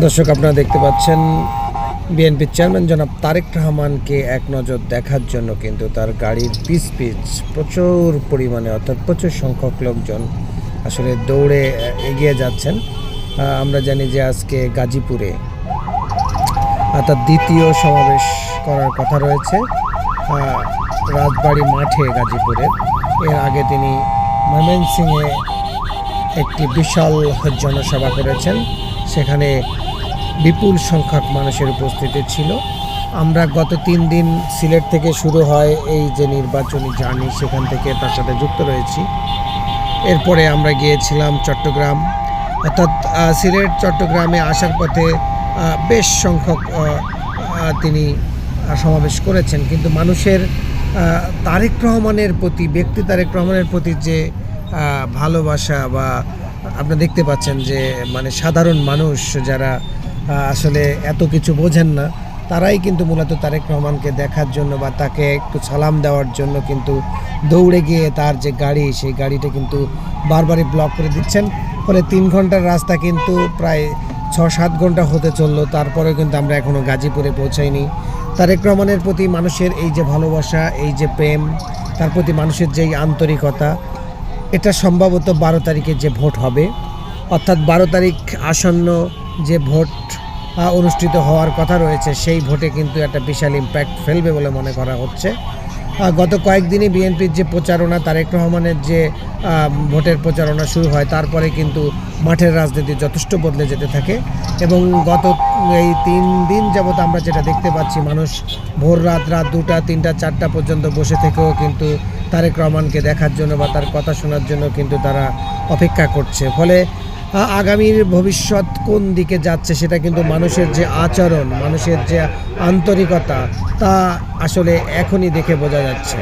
দর্শক, আপনারা দেখতে পাচ্ছেন বিএনপির চেয়ারম্যান জনাব তারেক রহমানকে এক নজর দেখার জন্য কিন্তু তার গাড়ির পিচ পিচ প্রচুর পরিমাণে, অর্থাৎ প্রচুর সংখ্যক লোকজন আসলে দৌড়ে এগিয়ে যাচ্ছেন। আমরা জানি যে আজকে গাজীপুরে অর্থাৎ দ্বিতীয় সমাবেশ করার কথা রয়েছে। রাজবাড়ী মাঠে গাজীপুরে। এর আগে তিনি ময়মনসিংহে একটি বিশাল জনসভা করেছেন। সেখানে বিপুল সংখ্যক মানুষের উপস্থিতি ছিল। আমরা গত তিন দিন সিলেট থেকে শুরু হয় এই যে নির্বাচনী জার্নি, সেখান থেকে তার সাথে যুক্ত রয়েছি। এরপরে আমরা গিয়েছিলাম চট্টগ্রাম। অর্থাৎ সিলেট, চট্টগ্রামে আসার পথে বেশ সংখ্যক তিনি সমাবেশ করেছেন। কিন্তু মানুষের তারেক রহমানের প্রতি, ব্যক্তি তারেক রহমানের প্রতি যে ভালোবাসা বা আপনি দেখতে পাচ্ছেন যে মানে সাধারণ মানুষ যারা আসলে এত কিছু বোঝেন না। তারাই কিন্তু মূলত তারেক রহমানকে দেখার জন্য বা তাকে একটু সালাম দেওয়ার জন্য কিন্তু দৌড়ে গিয়ে তার যে গাড়ি, সেই গাড়িটা কিন্তু বারবারই ব্লক করে দিচ্ছেন। ফলে তিন ঘণ্টার রাস্তা কিন্তু প্রায় ছ সাত ঘণ্টা হতে চলল। তারপরে কিন্তু আমরা এখনও গাজীপুরে পৌঁছাইনি। তারেক রহমানের প্রতি মানুষের এই যে ভালোবাসা, এই যে প্রেম, তার প্রতি মানুষের যেই আন্তরিকতা, এটা সম্ভবত বারো তারিখে যে ভোট হবে, অর্থাৎ বারো তারিখ আসন্ন যে ভোট অনুষ্ঠিত হওয়ার কথা রয়েছে, সেই ভোটে কিন্তু একটা বিশাল ইম্প্যাক্ট ফেলবে বলে মনে করা হচ্ছে। গত কয়েকদিনই বিএনপির যে প্রচারণা, তারেক রহমানের যে ভোটের প্রচারণা শুরু হয়, তারপরে কিন্তু মাঠের রাজনীতি যথেষ্ট বদলে যেতে থাকে এবং গত এই তিন দিন যাবত আমরা যেটা দেখতে পাচ্ছি, মানুষ ভোর রাত রাত দুটা, তিনটা, চারটা পর্যন্ত বসে থেকেও কিন্তু তারেক রহমানকে দেখার জন্য বা তার কথা শোনার জন্য কিন্তু তারা অপেক্ষা করছে। ফলে আগামীর ভবিষ্যৎ কোন দিকে যাচ্ছে সেটা কিন্তু মানুষের যে আচরণ, মানুষের যে আন্তরিকতা, তা আসলে এখনই দেখে বোঝা যাচ্ছে।